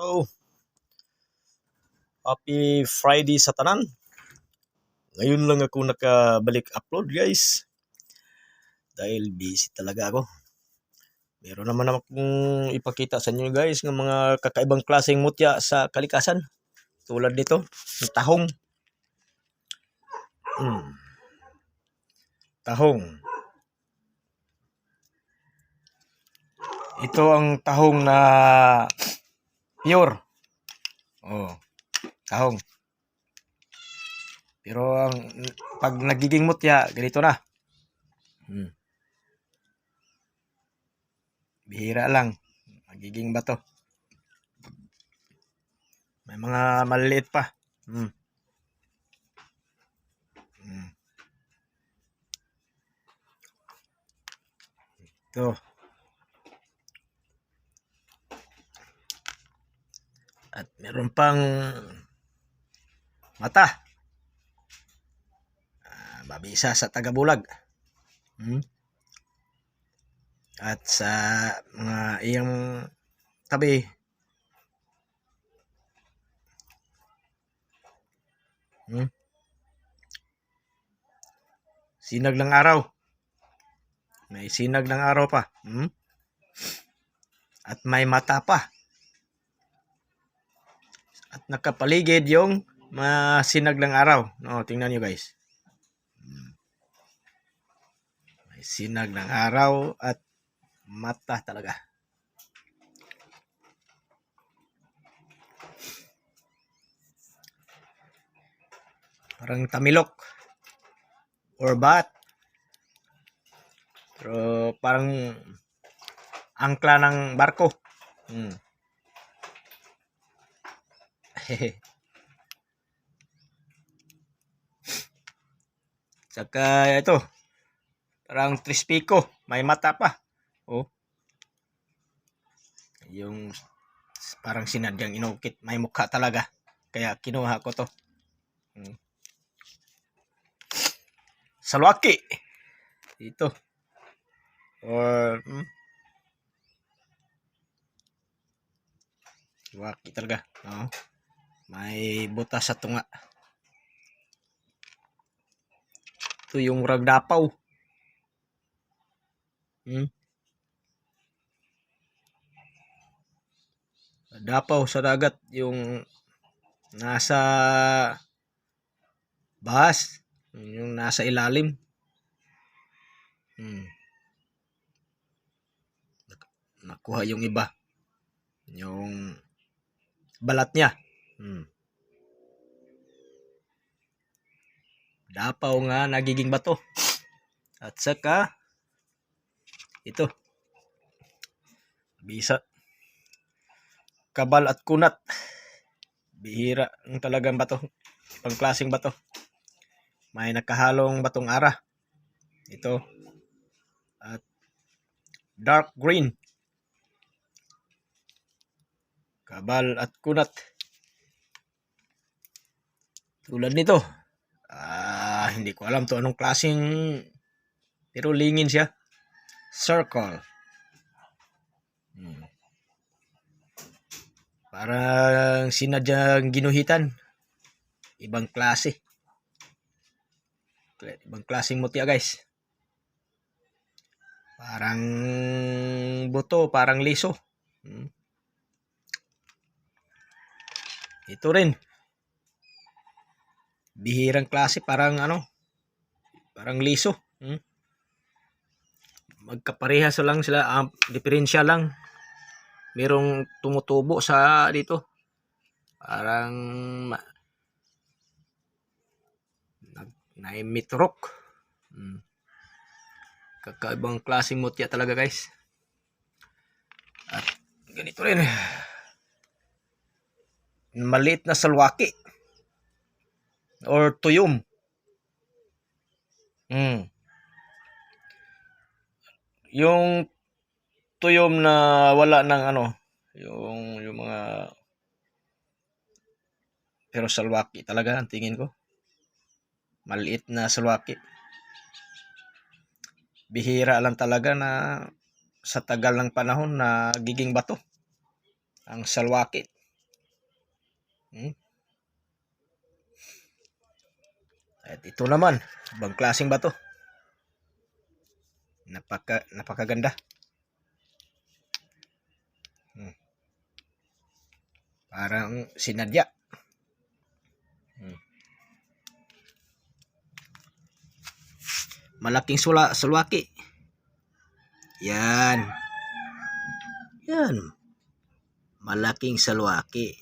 Oh. Happy Friday sa tanan. Ngayon lang ako nakabalik upload guys. Dahil busy talaga ako. Meron naman akong ipakita sa inyo guys ng mga kakaibang klaseng mutya sa kalikasan. Tulad nito, ng tahong. Hmm. Tahong. Ito ang tahong na pure. Oh, tahong. Pero ang pag nagiging mutya, ganito na. Hmm. Bihira lang. Magiging bato. May mga maliliit pa. Hmm. Hmm. Ito. At meron pang mata. Ah, mabisa sa tagabulag. Hmm? At sa mga iyang tabi, hmm? sinag ng araw. May sinag ng araw pa. Hmm? At may mata pa. At nakapaligid yung mga sinag ng araw. No, tingnan nyo guys. May sinag ng araw at mata talaga. Parang tamilok or bat. Pero parang angkla ng barko. Hmm. Saka ito, parang trispiko, may mata pa. Oh. Yung parang sinadyang inukit, may mukha talaga. Kaya kinuha ko to. Hmm. Salwaki. Ito. Or, hmm. Salwaki talaga. Oh. May butas sa tunga. Ito yung ragdapaw. Hmm? Dapaw sa dagat yung nasa bahas, yung nasa ilalim. Hmm. Nakuha yung iba. Yung balat niya. Hmm. Dapaw nga nagiging bato. At saka ito. Bisa. Kabal at kunat. Bihira ang talagang bato. Pangklaseng bato. May nakahalong batong ara. Ito. At dark green. Kabal at kunat. Tulad nito. Ah, hindi ko alam to anong klaseng pero lingin siya. Circle. Hmm. Parang sinadyang ginuhitan. Ibang klase. Ibang klaseng mutya guys. Parang buto, parang liso. Hmm. Ito rin. Bihirang klase, parang ano, parang liso. Hmm? Magkaparehas lang sila, uh, diferensya lang. Merong tumutubo sa dito. Parang ma- naimitrok. Hmm. Kakaibang klaseng mutya talaga guys. At ganito rin. Maliit na salwaki. Or tuyom. Hmm. Yung tuyom na wala ng ano, yung yung mga pero salwaki talaga ang tingin ko. Maliit na salwaki. Bihira lang talaga na sa tagal ng panahon na giging bato ang salwaki. Hmm? At ito naman, ibang klaseng bato. Napaka, napakaganda. Hmm. Parang sinadya. Hmm. Malaking sula, sulwaki. Yan. Yan. Malaking salwaki.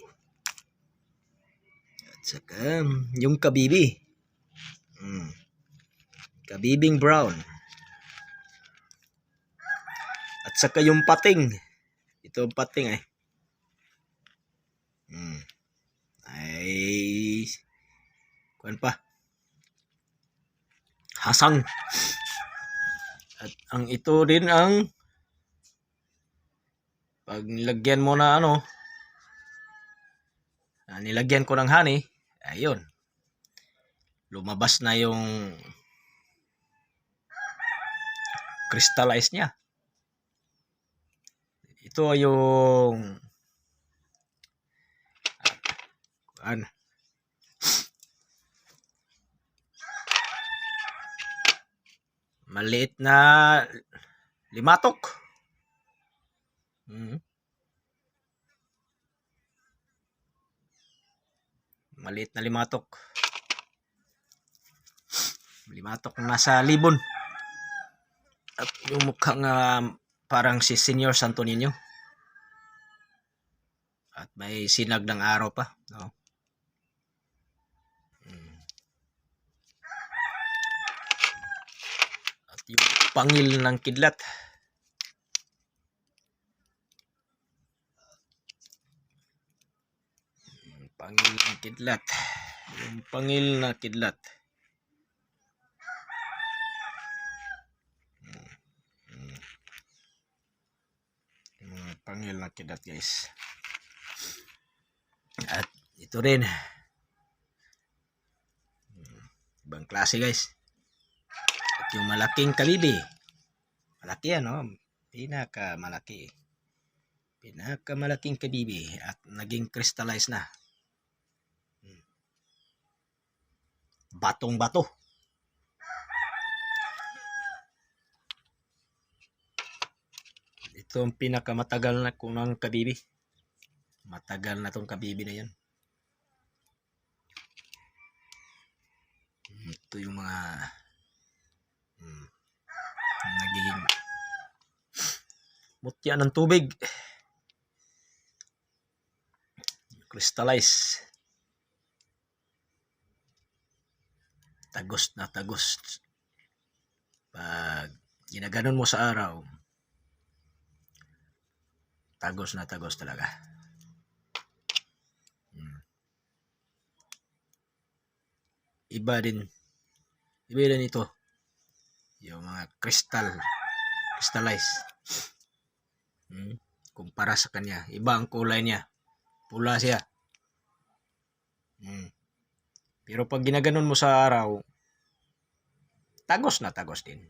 At saka, yung kabibi. Kabibing brown. At saka yung pating. Ito ang pating eh. Mm. Ay, kuan pa. Hasang. At ang ito din ang pag nilagyan mo na ano, nilagyan ko ng honey, ayun. Lumabas na yung crystallize niya. Ito yung ano, maliit na limatok. Mm. Maliit na limatok. Limatok na nasa libon. At yung mukhang ah, parang si Senior Santo Niño. At may sinag ng araw pa. No? Mm. At yung pangil ng kidlat. Yung Pangil ng kidlat. Yung pangil na kidlat. Mm. Mm. Yung mga pangil na kidlat guys. At ito rin. Ibang klase guys. At yung malaking kalibi. Malaki yan, no? Pinaka malaki. Pinaka malaking kabibi at naging crystallized na. Hmm. Batong bato. Ito ang pinakamatagal na kunang kabibi. Matagal na tong kabibi na yan. Hmm, Ito yung mga hmm, nagiging mutya ng tubig. Crystallize. Tagos na tagos. Pag ginaganon mo sa araw, tagos na tagos talaga. Hmm. Iba din. Iba din ito. Yung mga crystal. Crystallize. Hmm. Kumpara sa kanya. Iba ang kulay niya. Pula siya. Hmm. Pero pag ginaganon mo sa araw, tagos na tagos din.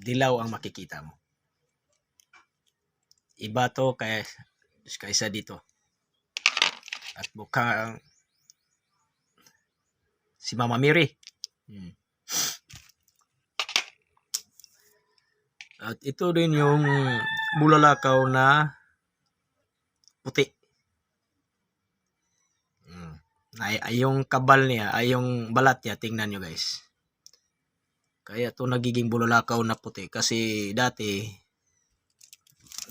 Dilaw ang makikita mo. Iba to kay kaysa dito. At mukhang si Mama Mary. Hmm. At ito din yung bulalakaw na puti. Mm. Ay, ay yung kabal niya, ay yung balat niya, tingnan nyo guys. Kaya to nagiging bulalakaw na puti kasi dati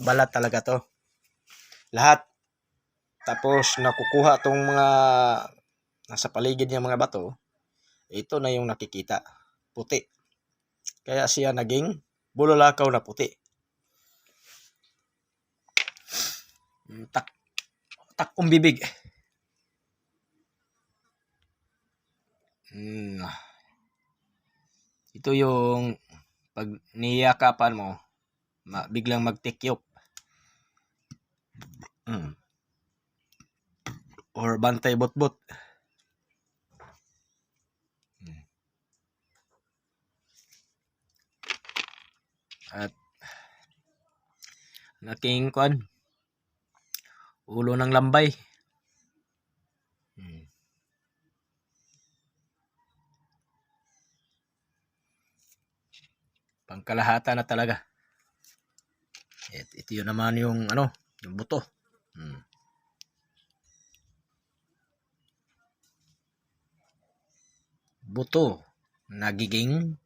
balat talaga to. Lahat. Tapos nakukuha tong mga nasa paligid niya mga bato. Ito na yung nakikita. Puti. Kaya siya naging bulalakaw na puti. Mm, Tak takong bibig. Mm. Ito yung pag niyakapan mo, biglang magtikyop. Mm. Or bantay bot-bot. Mm. At naking kuan ulo ng lambay. Mm. Pangkalahata na talaga. It, ito yun naman yung ano, yung buto. Hmm. Buto nagiging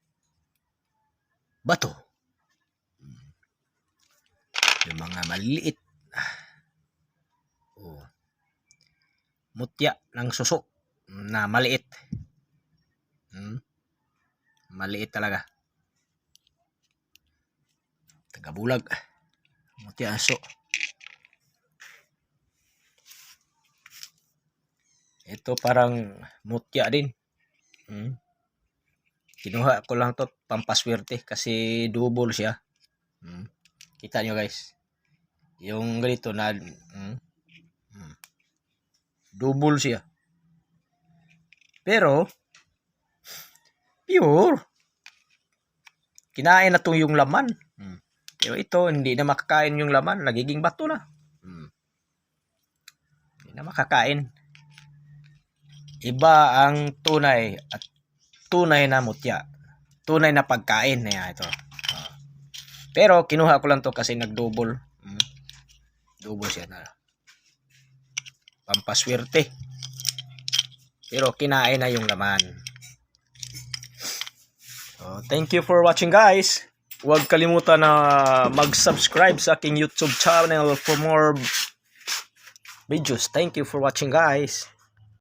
bato. Hmm. Yung mga maliliit. Oh. Mutya ng suso na maliit. Hmm. Maliit talaga. Tagabulag. Mutya aso. Ito parang mutya din. Hmm. Kinuha ko lang to pampaswerte kasi double siya. Hmm. Kita nyo guys. Yung ganito na hmm. Hmm. double siya. Pero pure. Kinain na to yung laman. Hmm. Pero ito, hindi na makakain yung laman. Nagiging bato na. Hmm. Hindi na makakain. Iba ang tunay at tunay na mutya. Tunay na pagkain na ito. Pero kinuha ko lang to kasi nag-double. Hmm. Double siya na. Pampaswerte. Pero kinain na yung laman. So, thank you for watching guys. Huwag kalimutan na mag-subscribe sa aking YouTube channel for more videos. Thank you for watching guys.